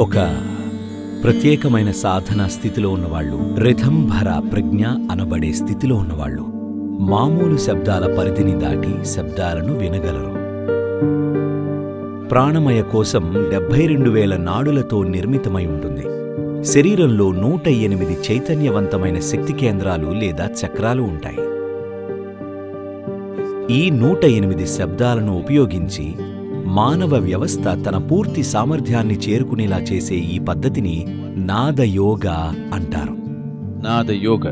ఒక ప్రత్యేకమైన సాధనా స్థితిలో ఉన్నవాళ్ళు రిథంభర ప్రజ్ఞ అనబడే స్థితిలో ఉన్నవాళ్ళు మామూలు శబ్దాల పరిధిని దాటి శబ్దాలను వినగలరు. ప్రాణమయ కోసం డెబ్బై రెండు వేల నాడులతో నిర్మితమై ఉంటుంది. శరీరంలో నూట ఎనిమిది చైతన్యవంతమైన శక్తి కేంద్రాలు లేదా చక్రాలు ఉంటాయి. ఈ నూట ఎనిమిది శబ్దాలను ఉపయోగించి మానవ వ్యవస్థ తన పూర్తి సామర్థ్యాన్ని చేరుకునేలా చేసే ఈ పద్ధతిని నాదయోగా అంటారు. నాద యోగ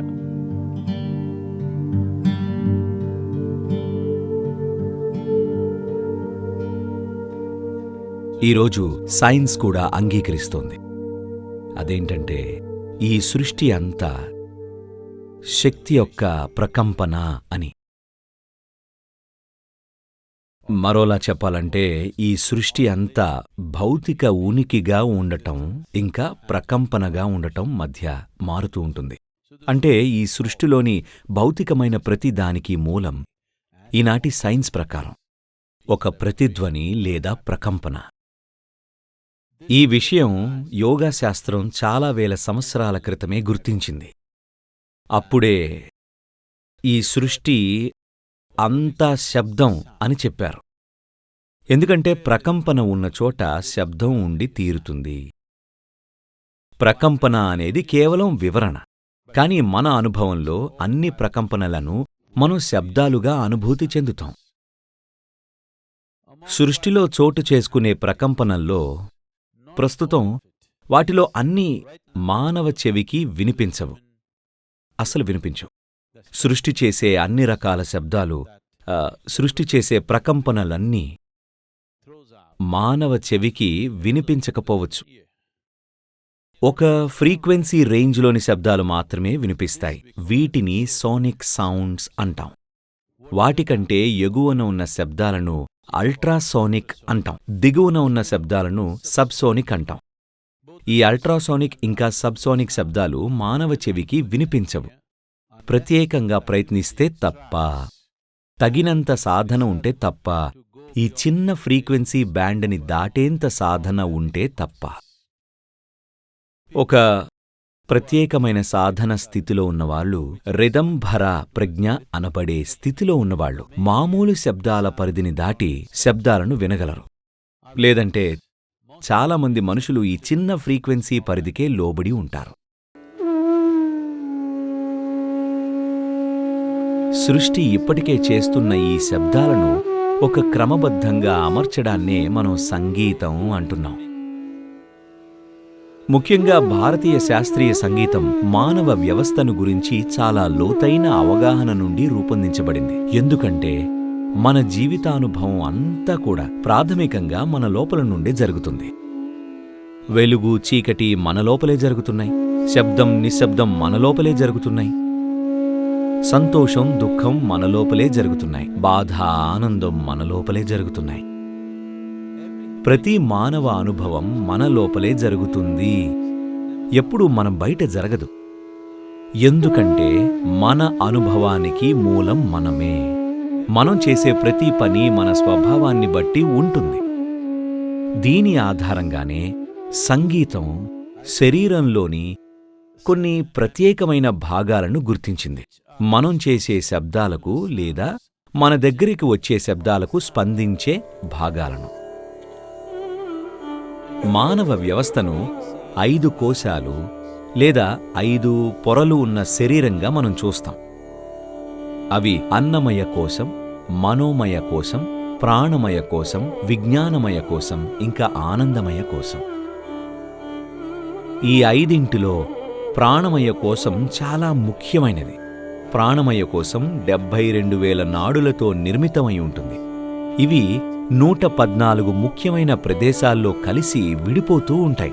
ఈరోజు సైన్స్ కూడా అంగీకరిస్తోంది. అదేంటంటే ఈ సృష్టి అంతా శక్తి యొక్క ప్రకంపన అని. మరోలా చెప్పాలంటే ఈ సృష్టి అంతా భౌతిక ఉనికిగా ఉండటం ఇంకా ప్రకంపనగా ఉండటం మధ్య మారుతూ ఉంటుంది. అంటే ఈ సృష్టిలోని భౌతికమైన ప్రతి దానికి మూలం ఈనాటి సైన్స్ ప్రకారం ఒక ప్రతిధ్వని లేదా ప్రకంపన. ఈ విషయం యోగా శాస్త్రం చాలా వేల సంవత్సరాల క్రితమే గుర్తించింది. అప్పుడే ఈ సృష్టి అంతా శబ్దం అని చెప్పారు. ఎందుకంటే ప్రకంపన ఉన్న చోట శబ్దం ఉండి తీరుతుంది. ప్రకంపన అనేది కేవలం వివరణ. కాని మన అనుభవంలో అన్ని ప్రకంపనలను మనం శబ్దాలుగా అనుభూతి చెందుతాం. సృష్టిలో చోటు చేసుకునే ప్రకంపనల్లో ప్రస్తుతం వాటిలో అన్నీ మానవ చెవికి వినిపించవు. అసలు వినిపించవు. సృష్టి చేసే అన్ని రకాల శబ్దాలు సృష్టి చేసే ప్రకంపనలన్నీ మానవ చెవికి వినిపించకపోవచ్చు. ఒక ఫ్రీక్వెన్సీ రేంజ్లోని శబ్దాలు మాత్రమే వినిపిస్తాయి. వీటిని సోనిక్ సౌండ్స్ అంటాం. వాటికంటే ఎగువన ఉన్న శబ్దాలను అల్ట్రాసోనిక్ అంటాం. దిగువన ఉన్న శబ్దాలను సబ్సోనిక్ అంటాం. ఈ అల్ట్రాసోనిక్ ఇంకా సబ్సోనిక్ శబ్దాలు మానవ చెవికి వినిపించవు. ప్రత్యేకంగా ప్రయత్నిస్తే తప్ప. తగినంత సాధన ఉంటే తప్ప. ఈ చిన్న ఫ్రీక్వెన్సీ బ్యాండ్ని దాటేంత సాధన ఉంటే తప్ప. ఒక ప్రత్యేకమైన సాధన స్థితిలో ఉన్నవాళ్ళు రిదంభర ప్రజ్ఞ అనబడే స్థితిలో ఉన్నవాళ్ళు మామూలు శబ్దాల పరిధిని దాటి శబ్దాలను వినగలరు. లేదంటే చాలామంది మనుషులు ఈ చిన్న ఫ్రీక్వెన్సీ పరిధికే లోబడి ఉంటారు. సృష్టి ఇప్పటికే చేస్తున్న ఈ శబ్దాలను ఒక క్రమబద్ధంగా అమర్చడాన్నే మనం సంగీతం అంటున్నాం. ముఖ్యంగా భారతీయ శాస్త్రీయ సంగీతం మానవ వ్యవస్థను గురించి చాలా లోతైన అవగాహన నుండి రూపొందించబడింది. ఎందుకంటే మన జీవితానుభవం అంతా కూడా ప్రాథమికంగా మన లోపల నుండే జరుగుతుంది. వెలుగు చీకటి మన లోపలే జరుగుతున్నాయి. శబ్దం నిశ్శబ్దం మన లోపలే జరుగుతున్నాయి. సంతోషం దుఃఖం మనలోపలే జరుగుతున్నాయి. బాధ ఆనందం మనలోపలే జరుగుతున్నాయి. ప్రతి మానవ అనుభవం మనలోపలే జరుగుతుంది. ఎప్పుడూ మనం బయట జరగదు. ఎందుకంటే మన అనుభవానికి మూలం మనమే. మనం చేసే ప్రతి పని మన స్వభావాన్ని బట్టి ఉంటుంది. దీని ఆధారంగానే సంగీతం శరీరంలోని కొన్ని ప్రత్యేకమైన భాగాలను గుర్తించింది. మనం చేసే శబ్దాలకు లేదా మన దగ్గరికి వచ్చే శబ్దాలకు స్పందించే భాగాలను. మానవ వ్యవస్థను ఐదు కోశాలు లేదా ఐదు పొరలు ఉన్న శరీరంగా మనం చూస్తాం. అవి అన్నమయ కోశం మనోమయ కోశం ప్రాణమయ కోశం విజ్ఞానమయ కోశం ఇంకా ఆనందమయ కోశం. ఈ ఐదింటిలో ప్రాణమయ కోశం చాలా ముఖ్యమైనది. ప్రాణమయ కోసం డెబ్భై రెండు వేల నాడులతో నిర్మితమై ఉంటుంది. ఇవి నూట పద్నాలుగు ముఖ్యమైన ప్రదేశాల్లో కలిసి విడిపోతూ ఉంటాయి.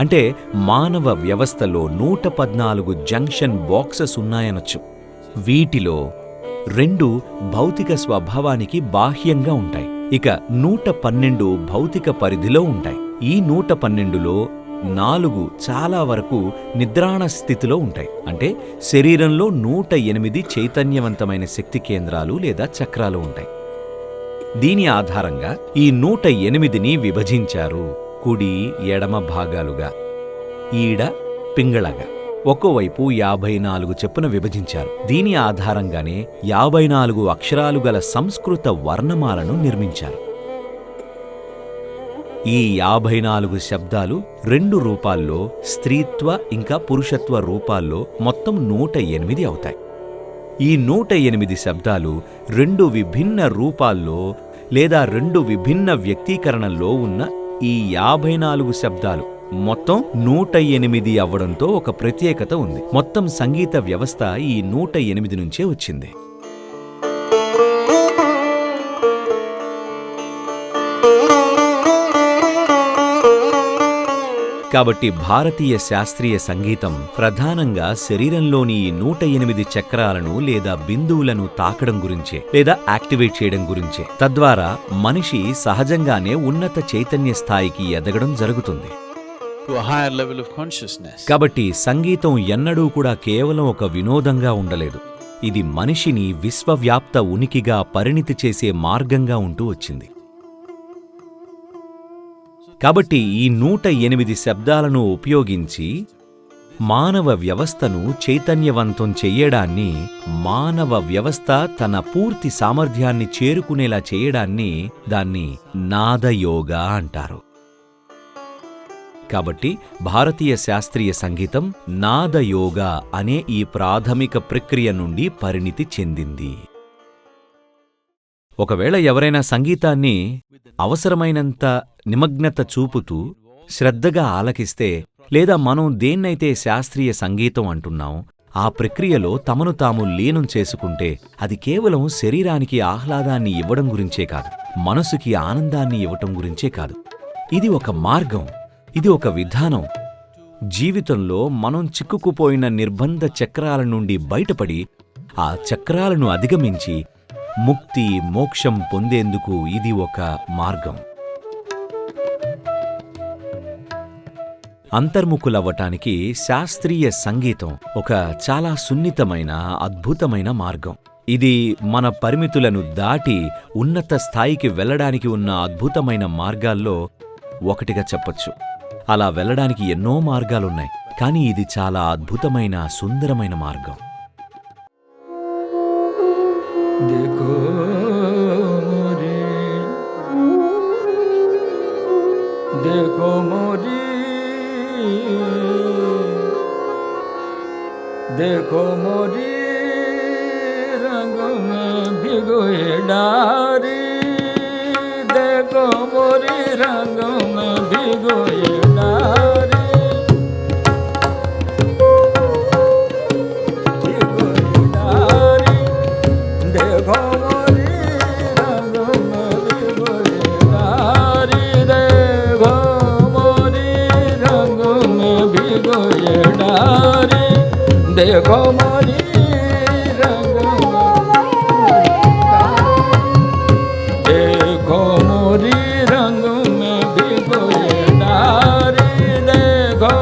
అంటే మానవ వ్యవస్థలో నూట పద్నాలుగు జంక్షన్ బాక్సెస్ ఉన్నాయనొచ్చు. వీటిలో రెండు భౌతిక స్వభావానికి బాహ్యంగా ఉంటాయి. ఇక నూట పన్నెండు భౌతిక పరిధిలో ఉంటాయి. ఈ నూట పన్నెండులో నాలుగు చాలా వరకు నిద్రాణ స్థితిలో ఉంటాయి. అంటే శరీరంలో నూట ఎనిమిది చైతన్యవంతమైన శక్తి కేంద్రాలు లేదా చక్రాలు ఉంటాయి. దీని ఆధారంగా ఈ నూట ఎనిమిదిని విభజించారు కుడి ఎడమ భాగాలుగా ఈడ పింగళగా. ఒక్కోవైపు యాభై నాలుగు చెప్పున విభజించారు. దీని ఆధారంగానే యాభై నాలుగు అక్షరాలు గల సంస్కృత వర్ణమాలను నిర్మించారు. ఈ యాభై నాలుగు శబ్దాలు రెండు రూపాల్లో స్త్రీత్వ ఇంకా పురుషత్వ రూపాల్లో మొత్తం నూట ఎనిమిది అవుతాయి. ఈ నూట ఎనిమిది శబ్దాలు రెండు విభిన్న రూపాల్లో లేదా రెండు విభిన్న వ్యక్తీకరణల్లో ఉన్న ఈ యాభై నాలుగు శబ్దాలు. మొత్తం నూట ఎనిమిది అవ్వడంతో ఒక ప్రత్యేకత ఉంది. మొత్తం సంగీత వ్యవస్థ ఈ నూట ఎనిమిది నుంచే వచ్చింది. కాబట్టి భారతీయ శాస్త్రీయ సంగీతం ప్రధానంగా శరీరంలోని ఈ నూట ఎనిమిది చక్రాలను లేదా బిందువులను తాకడం గురించే లేదా యాక్టివేట్ చేయడం గురించే. తద్వారా మనిషి సహజంగానే ఉన్నత చైతన్య స్థాయికి ఎదగడం జరుగుతుంది. కాబట్టి సంగీతం ఎన్నడూ కూడా కేవలం ఒక వినోదంగా ఉండలేదు. ఇది మనిషిని విశ్వవ్యాప్త ఉనికిగా పరిణితి చేసే మార్గంగా ఉంటూ వచ్చింది. కాబట్టి ఈ నూట ఎనిమిది శబ్దాలను ఉపయోగించి మానవ వ్యవస్థను చైతన్యవంతం చెయ్యడాన్ని మానవ వ్యవస్థ తన పూర్తి సామర్థ్యాన్ని చేరుకునేలా చేయడాన్ని దాన్ని నాదయోగా అంటారు. కాబట్టి భారతీయ శాస్త్రీయ సంగీతం నాదయోగా అనే ఈ ప్రాథమిక ప్రక్రియ నుండి పరిణితి చెందింది. ఒకవేళ ఎవరైనా సంగీతాన్ని అవసరమైనంత నిమగ్నత చూపుతూ శ్రద్ధగా ఆలకిస్తే లేదా మనం దేన్నైతే శాస్త్రీయ సంగీతం అంటున్నాం ఆ ప్రక్రియలో తమను తాము లీనం చేసుకుంటే అది కేవలం శరీరానికి ఆహ్లాదాన్ని ఇవ్వడం గురించే కాదు మనసుకి ఆనందాన్ని ఇవ్వటం గురించే కాదు. ఇది ఒక మార్గం ఇది ఒక విధానం. జీవితంలో మనం చిక్కుకుపోయిన నిర్బంధ చక్రాల నుండి బయటపడి ఆ చక్రాలను అధిగమించి ముక్తి మోక్షం పొందేందుకు ఇది ఒక మార్గం. అంతర్ముఖులవ్వటానికి శాస్త్రీయ సంగీతం ఒక చాలా సున్నితమైన అద్భుతమైన మార్గం. ఇది మన పరిమితులను దాటి ఉన్నత స్థాయికి వెళ్ళడానికి ఉన్న అద్భుతమైన మార్గాల్లో ఒకటిగా చెప్పొచ్చు. అలా వెళ్ళడానికి ఎన్నో మార్గాలున్నాయి కానీ ఇది చాలా అద్భుతమైన సుందరమైన మార్గం. দেখো মরি। দেখো মরি রঙ মে ভিগোয়ে ডারি। দেখো মরি রঙ মে ভিগোয়ে ডারি। দেখো দেখো মরি দেখো মরি রঙ মে বিগোয়ে ডারে দেখো